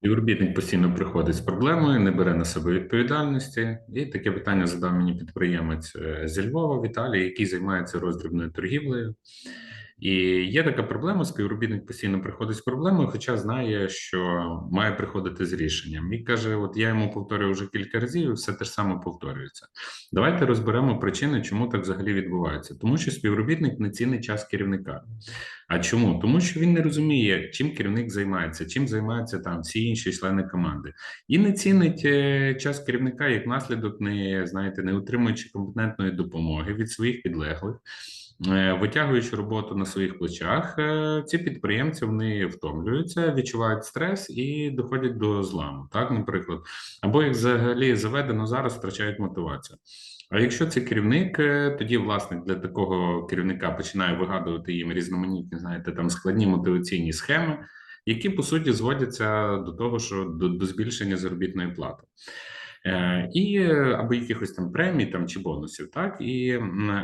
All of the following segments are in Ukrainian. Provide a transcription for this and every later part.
Співробітник постійно приходить з проблемою, не бере на себе відповідальності. І таке питання задав мені підприємець е, зі Львова Віталій, який займається роздрібною торгівлею. І є така проблема: співробітник постійно приходить з проблемою, хоча знає, що має приходити з рішенням. І каже: От я йому повторюю вже кілька разів, і все те ж саме повторюється. Давайте розберемо причини, чому так взагалі відбувається. Тому що співробітник не цінить час керівника. А чому? Тому що він не розуміє, чим керівник займається, чим займаються там всі інші члени команди, і не цінить е, час керівника як наслідок, не знаєте, не отримуючи компетентної допомоги від своїх підлеглих. Е, Витягуючи роботу на своїх плечах, е, ці підприємці вони втомлюються, відчувають стрес і доходять до зламу. Так, наприклад, або як взагалі заведено зараз втрачають мотивацію. А якщо це керівник, е, тоді власник для такого керівника починає вигадувати їм різноманітні, знаєте, там складні мотиваційні схеми, які по суті зводяться до того, що до, до збільшення заробітної плати. Е, І або якихось там премій там чи бонусів, так і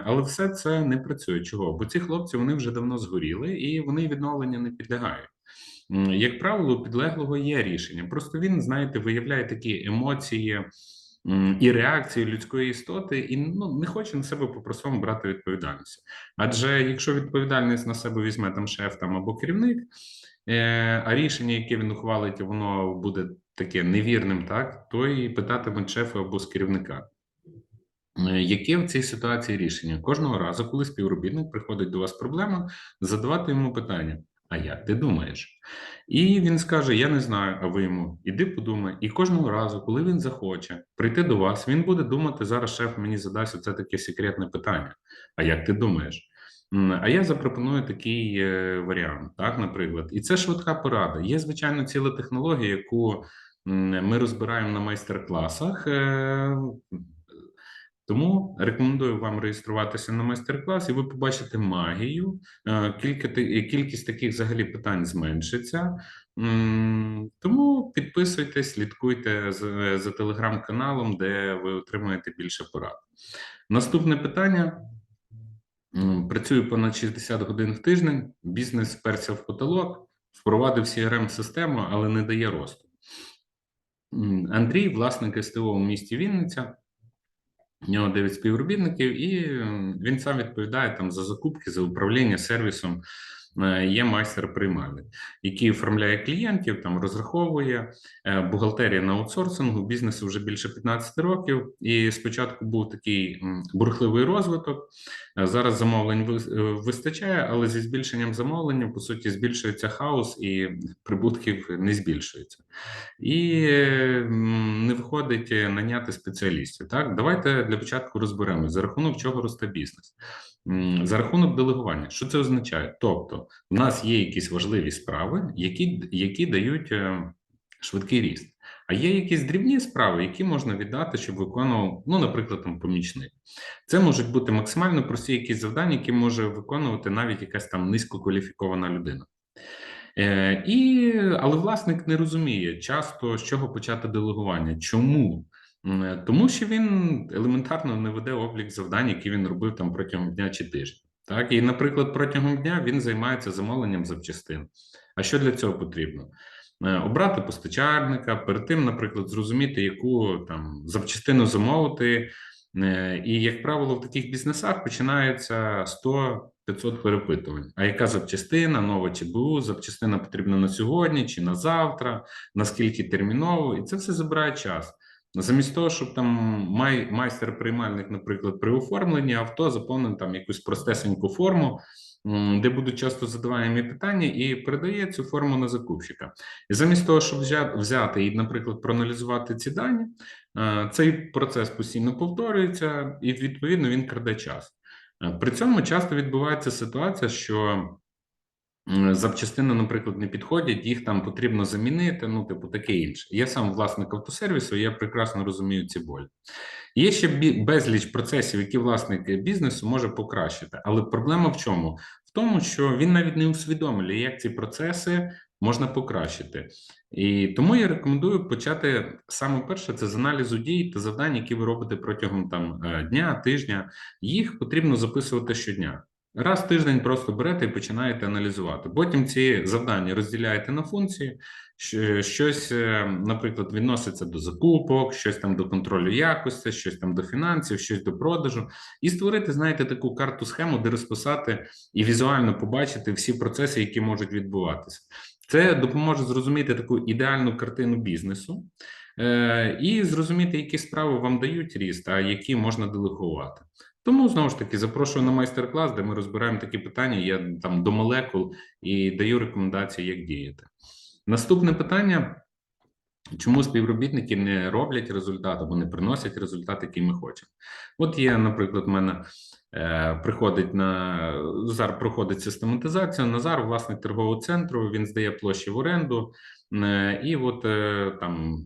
але все це не працює. Чого? Бо ці хлопці вони вже давно згоріли і вони відновлення не підлягають. Як правило, у підлеглого є рішення. Просто він, знаєте, виявляє такі емоції і реакції людської істоти, і ну не хоче на себе по-простому брати відповідальність. Адже якщо відповідальність на себе візьме там шеф там або керівник, е, а рішення, яке він ухвалить, воно буде таке невірним, так то і питатимуть шефа або з керівника. Е, Яке в цій ситуації рішення? Кожного разу, коли співробітник приходить до вас з проблемою, задавати йому питання: а як ти думаєш? І він скаже: Я не знаю, а ви йому іди подумай. І кожного разу, коли він захоче прийти до вас, він буде думати, зараз шеф мені задасть оце таке секретне питання. А як ти думаєш? А я запропоную такий е, варіант, так, наприклад, і це швидка порада. Є, звичайно, ціла технологія, яку ми розбираємо на майстер-класах. е, тому рекомендую вам реєструватися на майстер-клас, і ви побачите магію. Е, кількість таких взагалі питань зменшиться. Тому підписуйтесь, слідкуйте за, телеграм-каналом, де ви отримуєте більше порад. Наступне питання. Працюю понад 60 годин в тиждень. Бізнес сперся в потолок, впровадив crm систему але не дає росту. Андрій, власник СТО у місті Вінниця. У нього 9 співробітників, і він сам відповідає там за закупки, за управління сервісом. Е, Є майстер приймальник, який оформляє клієнтів, там розраховує Е, бухгалтерія на аутсорсингу. Бізнесу вже більше 15 років. І спочатку був такий бурхливий розвиток. Е, Зараз замовлень вистачає, але зі збільшенням замовлень, по суті, збільшується хаос і прибутків не збільшується і не виходить наняти спеціалістів. Так, давайте для початку розберемо, за рахунок чого росте бізнес. За рахунок делегування, що це означає? Тобто, в нас є якісь важливі справи, які, які дають е, швидкий ріст. А є якісь дрібні справи, які можна віддати, щоб виконував, ну, наприклад, там помічник. Це можуть бути максимально прості якісь завдання, які може виконувати навіть якась там низькокваліфікована людина. Е, і, але власник не розуміє часто, з чого почати делегування. Чому? Е, Тому що він елементарно не веде облік завдань, які він робив там протягом дня чи тижня. Так, і, наприклад, протягом дня він займається замовленням запчастин. А що для цього потрібно? Е, Обрати постачальника, перед тим, наприклад, зрозуміти, яку там запчастину замовити. Е, І, як правило, в таких бізнесах починається 100-500 перепитувань. А яка запчастина, нова чи БУ, запчастина потрібна на сьогодні чи на завтра, наскільки терміново, і це все забирає час. Замість того, щоб там май, майстер-приймальник, наприклад, при оформленні авто заповнив там якусь простесеньку форму, де будуть часто задаваємі питання, і передає цю форму на закупщика. І замість того, щоб взяти і, наприклад, проаналізувати ці дані, е, цей процес постійно повторюється, і відповідно він краде час. Е, При цьому часто відбувається ситуація, що запчастини, наприклад, не підходять, їх там потрібно замінити, ну, типу, таке інше. Я сам власник автосервісу, я прекрасно розумію ці болі. Є ще безліч процесів, які власник бізнесу може покращити. Але проблема в чому? В тому, що він навіть не усвідомлює, як ці процеси можна покращити. І тому я рекомендую почати саме перше це з аналізу дій та завдань, які ви робите протягом там е, дня, тижня. Їх потрібно записувати щодня. Раз в тиждень просто берете і починаєте аналізувати. Потім ці завдання розділяєте на функції. Щось, е, наприклад, відноситься до закупок, щось там до контролю якості, щось там до фінансів, щось до продажу, і створити, знаєте, таку карту схему, де розписати і візуально побачити всі процеси, які можуть відбуватися. Це допоможе зрозуміти таку ідеальну картину бізнесу е, і зрозуміти, які справи вам дають ріст, а які можна делегувати. Тому знову ж таки запрошую на майстер-клас, де ми розбираємо такі питання. Я там до молекул і даю рекомендації, як діяти. Наступне питання: чому співробітники не роблять результат або не приносять результат, який ми хочемо? От є, наприклад, в мене е, приходить на Назар проходить систематизацію. Назар, власник торгового центру, він здає площі в оренду, е, і от е, там.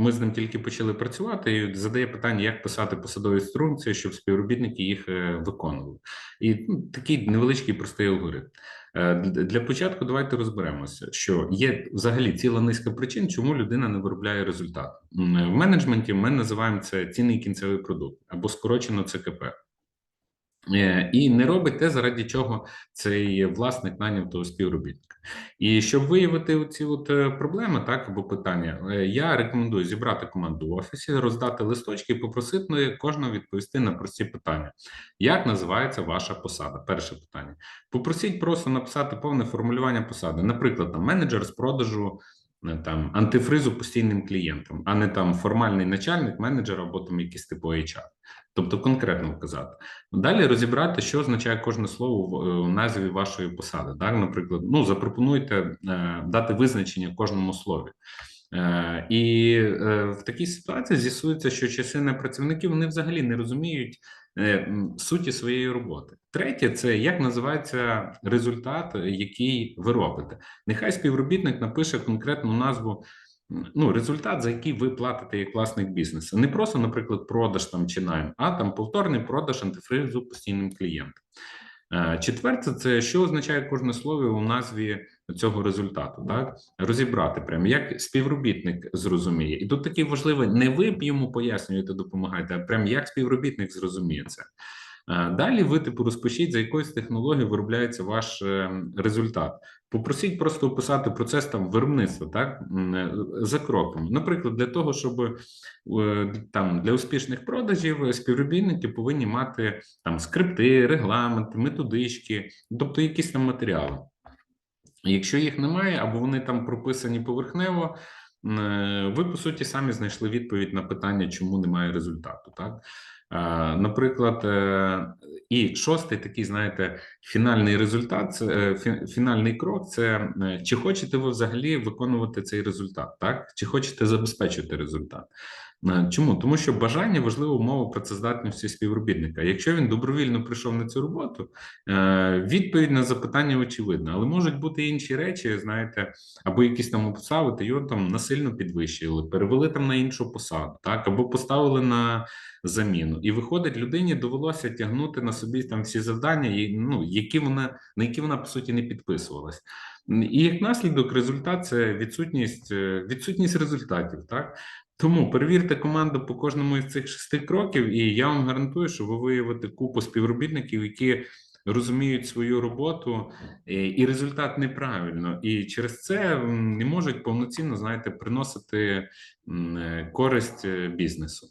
Ми з ним тільки почали працювати і задає питання, як писати посадові інструкції, щоб співробітники їх е, виконували. І ну, такий невеличкий простий алгоритм. Е, Для початку давайте розберемося, що є взагалі ціла низка причин, чому людина не виробляє результат. В менеджменті ми називаємо це цінний кінцевий продукт або скорочено ЦКП. Е, І не робить те, заради чого цей власник наняв того співробітника. І щоб виявити ці от е, проблеми, так або питання, е, я рекомендую зібрати команду в офісі, роздати листочки, і попросити кожного відповісти на прості питання. Як називається ваша посада? Перше питання. Попросіть просто написати повне формулювання посади. Наприклад, там менеджер з продажу там антифризу постійним клієнтам, а не там формальний начальник, менеджер або там якийсь типу HR. Тобто конкретно вказати. Далі розібрати, що означає кожне слово в, е, назві вашої посади. Так, наприклад, ну запропонуйте е, дати визначення кожному слові. Е, і в такій ситуації з'ясується, що частина працівників вони взагалі не розуміють суті своєї роботи. Третє, це як називається результат, який ви робите. Нехай співробітник напише конкретну назву. Ну, результат, за який ви платите як власник бізнесу, не просто, наприклад, продаж там чи найм, а там повторний продаж антифризу постійним клієнтам. Е, Четверте, це що означає кожне слово у назві цього результату, так розібрати прямо як співробітник зрозуміє, і тут таке важливе, не ви б йому пояснюєте, допомагаєте, а прям як співробітник зрозуміє це. Е, Далі ви типу розпишіть, за якоюсь технологією виробляється ваш е, результат. Попросіть просто описати процес там виробництва, так е, за кроком. Наприклад, для того, щоб там для успішних продажів співробітники повинні мати там скрипти, регламенти, методички, тобто якісь там матеріали. Якщо їх немає, або вони там прописані поверхнево, ви по суті самі знайшли відповідь на питання, чому немає результату. Так, Е, наприклад, е, і шостий такий, знаєте, фінальний результат, е, фінальний крок. Це е, чи хочете ви взагалі виконувати цей результат, так чи хочете забезпечити результат? Е, Чому? Тому що бажання важлива умова працездатності співробітника. Якщо він добровільно прийшов на цю роботу, е, відповідь на запитання очевидна, але можуть бути інші речі, знаєте, або якісь там обставити, його там насильно підвищили, перевели там на іншу посаду, так або поставили на заміну. І виходить, людині довелося тягнути на собі там всі завдання, ну, які вона на які вона по суті не підписувалась. І як наслідок, результат це відсутність, е, відсутність результатів, так. Тому перевірте команду по кожному із цих шести кроків, і я вам гарантую, що ви виявите купу співробітників, які розуміють свою роботу, і, і результат неправильно, і через це не можуть повноцінно знаєте приносити е, користь е, бізнесу.